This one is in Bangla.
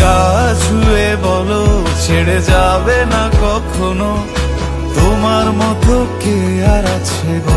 গা ছুঁয়ে বলো ছেড়ে যাবে না কখনো? তোমার মতো কে আর আছে বলো